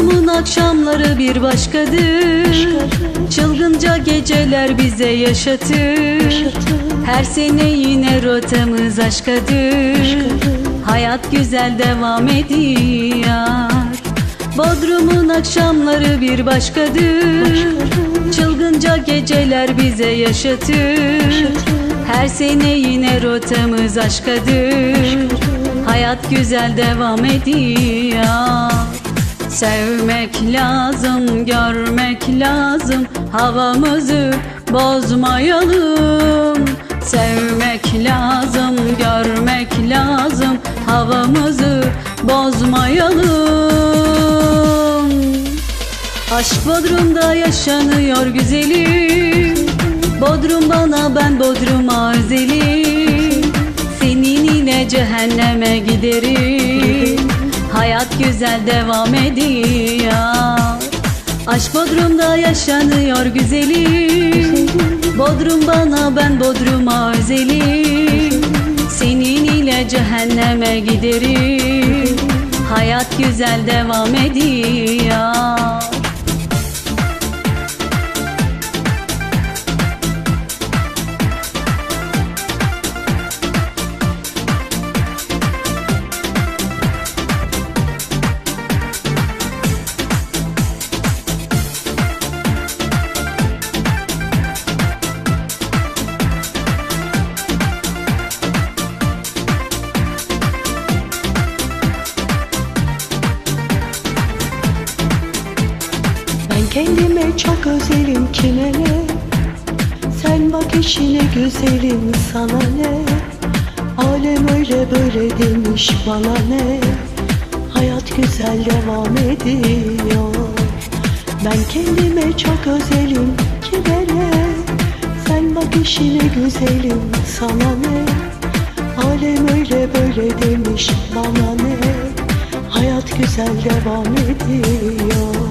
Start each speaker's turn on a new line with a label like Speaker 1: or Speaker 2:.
Speaker 1: Bodrum'un akşamları bir başkadır. Çılgınca geceler bize yaşatır. Her sene yine rotamız aşkadır. Hayat güzel devam ediyor. Bodrum'un akşamları bir başkadır. Çılgınca geceler bize yaşatır. Her sene yine rotamız aşkadır. Hayat güzel devam ediyor Sevmek lazım, görmek lazım Havamızı bozmayalım. Sevmek lazım, görmek lazım Havamızı bozmayalım. Aşk Bodrum'da yaşanıyor güzelim. Bodrum bana ben Bodrum'a özelim. Senin ile cehenneme giderim Hayat güzel devam ediyor. Aşk Bodrum'da yaşanıyor güzelim Bodrum bana ben Bodrum'a özelim Senin ile cehenneme giderim Hayat güzel devam ediyor
Speaker 2: kendime çok özelim kime ne? Sen bak işine güzelim sana ne? Alem öyle böyle demiş bana ne? Hayat güzel devam ediyor. Ben kendime çok özelim kime ne? Sen bak işine güzelim sana ne? Alem öyle böyle demiş bana ne? Hayat güzel devam ediyor